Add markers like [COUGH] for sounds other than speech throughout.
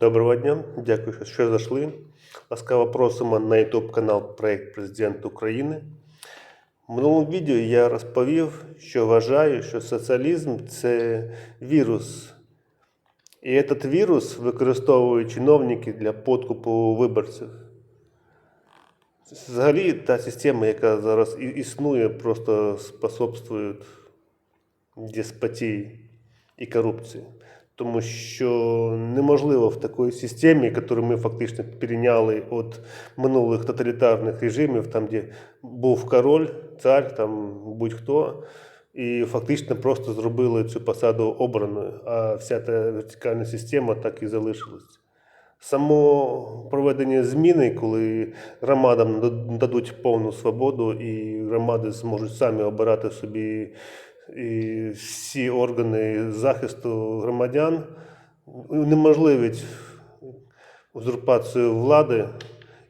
Доброго дня, дякую, що- зайшли. Ласкаво просимо на YouTube канал Проект Президент України. В минулому відео я розповів, що вважаю, що соціалізм це вірус. І цей вірус використовують чиновники для подкупу виборців. Взагалі, та система, яка зараз існує, просто способствує деспотії і корупції. Тому що неможливо в такій системі, яку ми фактично перейняли від минулих тоталітарних режимів, там, де був король, цар, там будь-хто, і фактично просто зробили цю посаду обраною, а вся та вертикальна система так і залишилась. Само проведення зміни, коли громадам дадуть повну свободу, і громади зможуть самі обирати собі і всі органи захисту громадян, унеможливить узурпацію влади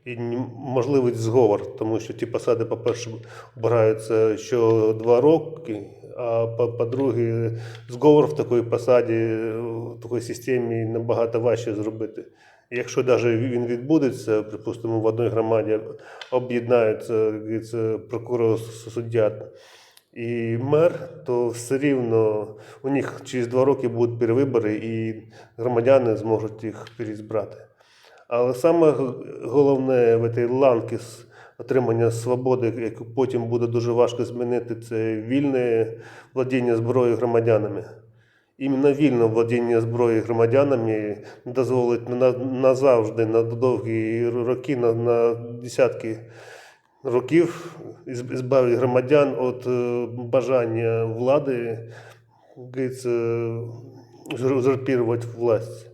і можливить зговор, тому що ті посади, по-перше, обираються що два роки, а по- по-друге, зговор в такій посаді, в такій системі набагато важче зробити. Якщо навіть він відбудеться, припустимо, в одній громаді об'єднаються прокурор, суддя і мер, то все рівно у них через два роки будуть перевибори, і громадяни зможуть їх переізбрати. Але саме головне в цій ланці отримання свободи, яку потім буде дуже важко змінити, це вільне владіння зброєю громадянами. Іменно вільне владіння зброєю громадянами дозволить назавжди, на довгі роки, на, на десятки років збавить громадян від е, бажання влади узурпірувати власть.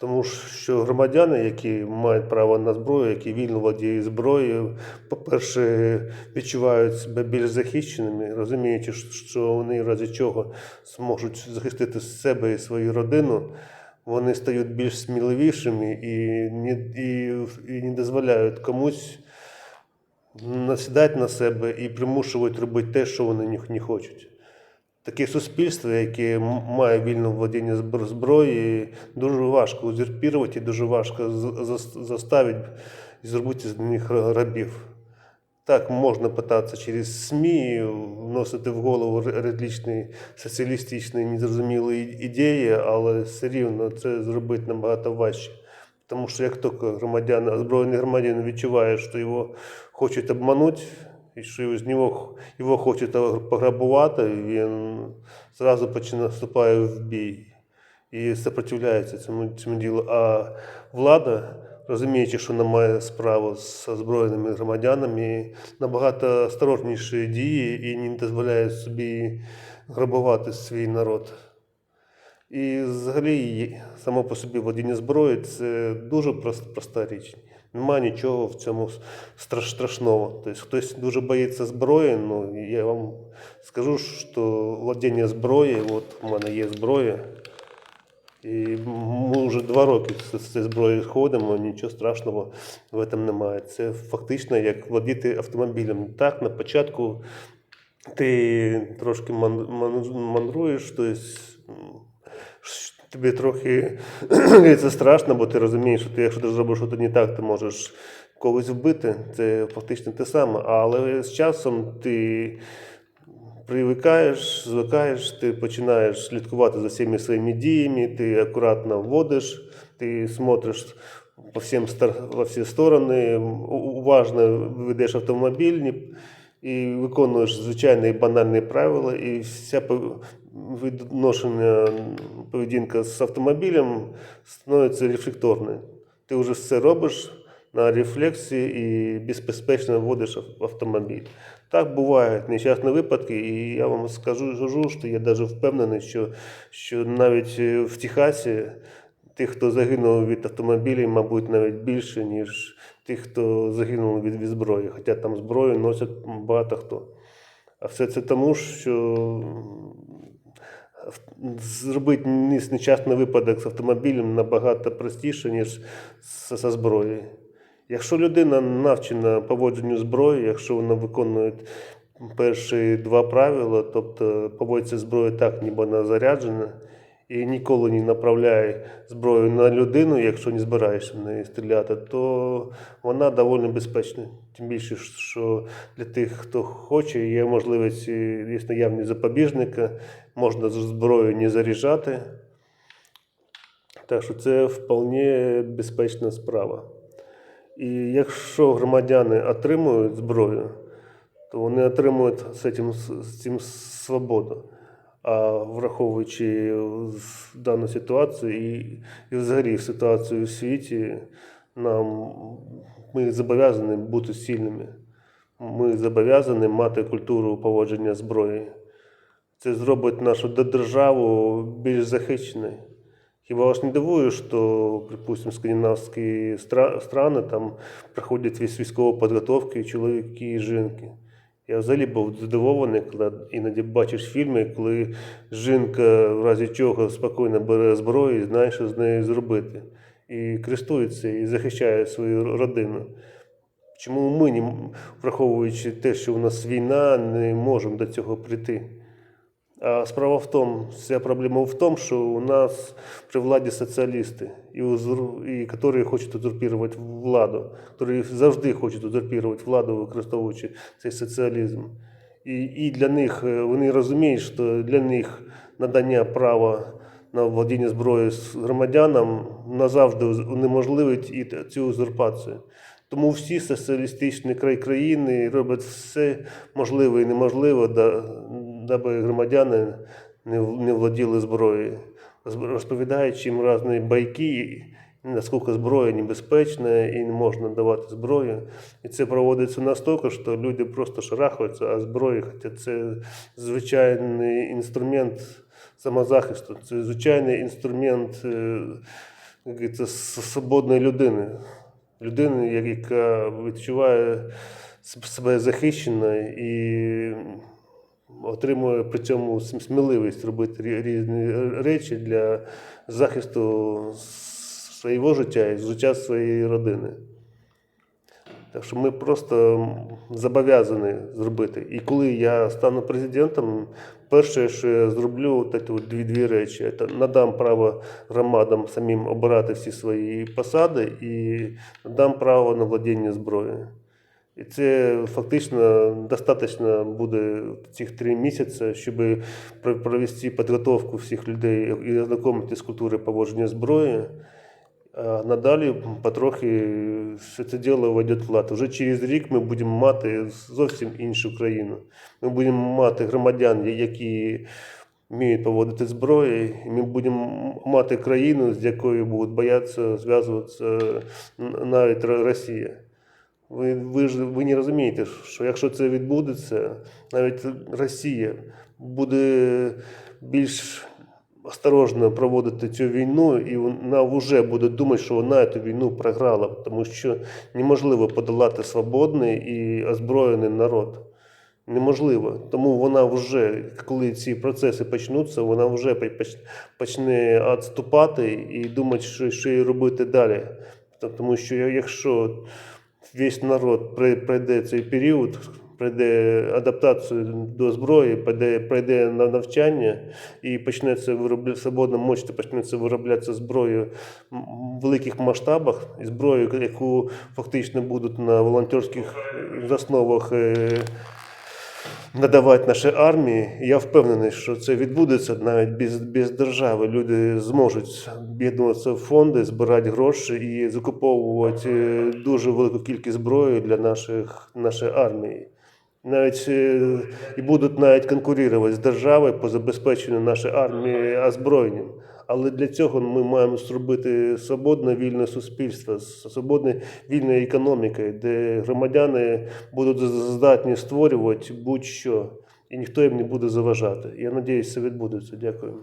Тому що громадяни, які мають право на зброю, які вільно володіють зброєю, по-перше, відчувають себе більш захищеними, розуміючи, що вони разі чого зможуть захистити себе і свою родину, вони стають більш сміливішими і не, і, і не дозволяють комусь насідати на себе і примушують робити те, що вони не- хочуть. Таке суспільство, яке має вільне володіння збро- зброї, дуже важко узурпірувати і дуже важко заставити і зробити з них рабів. Так, можна питатися через СМІ, вносити в голову р- различні соціалістичні незрозумілі ідеї, але все рівно це зробити набагато важче. Тому що як тільки громадян, озброєний громадянин відчуває, що його хочуть обманути, що з нього його хочуть пограбувати, він зразу починає вступає в бій і сопротивляється цьому, цьому ділу. А влада, розуміючи, що вона має справу з озброєними громадянами, набагато осторожніше діє і не дозволяє собі грабувати свій народ. І взагалі само по собі володіння зброї це дуже проста річ. Нема нічого в цьому страшного. Тобто хтось дуже боїться зброї, ну я вам скажу, що володіння зброєю, от у мене є зброя. І ми вже два роки з цією зброєю ходимо, нічого страшного в цьому немає. Це фактично як володіти автомобілем. Так, на початку ти трошки ман- ман- мандруєш, тобто тобі трохи [CLEARS THROAT] це страшно, бо ти розумієш, що ти, якщо ти зробиш щось не так, ти можеш когось вбити. Це фактично те саме. Але з часом ти привикаєш, звикаєш, ти починаєш слідкувати за всіми своїми діями, ти акуратно вводиш, ти смотриш по всім во всі сторони, уважно ведеш автомобіль і виконуєш звичайні банальні правила, і вся відношення поведінка з автомобілем становиться рефлекторною. Ти вже все робиш на рефлексії і безпечно вводиш автомобіль. Так бувають нещасні випадки, і я вам скажу, що я навіть впевнений, що, що навіть е, в Техасі тих, хто загинув від автомобілів, мабуть, навіть більше, ніж тих, хто загинув від, від зброї. Хоча там зброю носять багато хто. А все це тому, що зробити нещасний випадок з автомобілем набагато простіше, ніж зі зброєю. Якщо людина навчена поводженню зброї, якщо вона виконує перші два правила, тобто поводиться зброєю так, ніби вона заряджена, і ніколи не направляй зброю на людину, якщо не збираєшся в неї стріляти, то вона доволі безпечна. Тим більше, що для тих, хто хоче, є можливість, є наявність запобіжника, можна зброю не заряджати. Так що це вполне безпечна справа. І якщо громадяни отримують зброю, то вони отримують з цим, з цим свободу. А враховуючи дану ситуацію і, і взагалі ситуацію в світі, нам ми зобов'язані бути сильними. Ми зобов'язані мати культуру поводження зброї. Це зробить нашу державу більш захищеною. Хіба вас не дивує, що, припустимо, скандинавські страни там проходять військову підготовку і чоловіки і жінки. Я взагалі був здивований, коли іноді бачиш фільми, коли жінка в разі чого спокійно бере зброю і знає, що з нею зробити. І користується і захищає свою родину. Чому ми, враховуючи те, що у нас війна, не можемо до цього прийти? А справа в тому, вся проблема в тому, що у нас при владі соціалісти, і, узур- і які хочуть узурпувати владу, які завжди хочуть узурпувати владу, використовуючи цей соціалізм. І, і для них е, вони розуміють, що для них надання права на владіння зброєю з громадянам назавжди унеможливить і цю узурпацію. Тому всі соціалістичні країни роблять все можливе і неможливе, даби громадяни не, не владіли зброєю, розповідаючи їм різні байки, наскільки зброя небезпечна і не можна давати зброю. І це проводиться настільки, що люди просто шарахаються, а зброя, хоча це звичайний інструмент самозахисту, це звичайний інструмент е, с- свободної людини. Людини, яка відчуває себе захищеною і отримує при цьому сміливість робити різні речі для захисту свого життя і життя своєї родини. Так що ми просто зобов'язані зробити. І коли я стану президентом, перше, що я зроблю, от дві, дві речі. Це надам право громадам самим обирати всі свої посади і надам право на владіння зброєю. І це фактично достатньо буде цих три місяці, щоб про- провести підготовку всіх людей і ознайомити з культурою поводження зброї. А надалі потрохи все це діло войде в лад. Вже через рік ми будемо мати зовсім іншу країну. Ми будемо мати громадян, які вміють поводити зброю, і ми будемо мати країну, з якою будуть боятися зв'язуватися навіть Росія. Ви, ви ж ви не розумієте, що якщо це відбудеться, навіть Росія буде більш осторожно проводити цю війну, і вона вже буде думати, що вона цю війну програла, тому що неможливо подолати свободний і озброєний народ. Неможливо. Тому вона вже, коли ці процеси почнуться, вона вже почне відступати і думати, що, що їй робити далі. Тому що якщо весь народ пройде цей період, пройде адаптацію до зброї, пройде, пройде на навчання і почнеться виробля... свободно мочити, почнеться вироблятися зброю в великих масштабах, і зброю, яку фактично будуть на волонтерських е, засновах. Надавати нашій армії. Я впевнений, що це відбудеться навіть без, без держави. Люди зможуть об'єднуватися в фонди, збирати гроші і закуповувати е, дуже велику кількість зброї для наших, нашої армії. Навіть е, і будуть навіть конкурувати з державою по забезпеченню нашої армії озброєнням. Але для цього ми маємо зробити свободне вільне суспільство з свободною вільною економікою, де громадяни будуть здатні створювати будь-що, і ніхто їм не буде заважати. Я сподіваюся, це відбудеться. Дякую.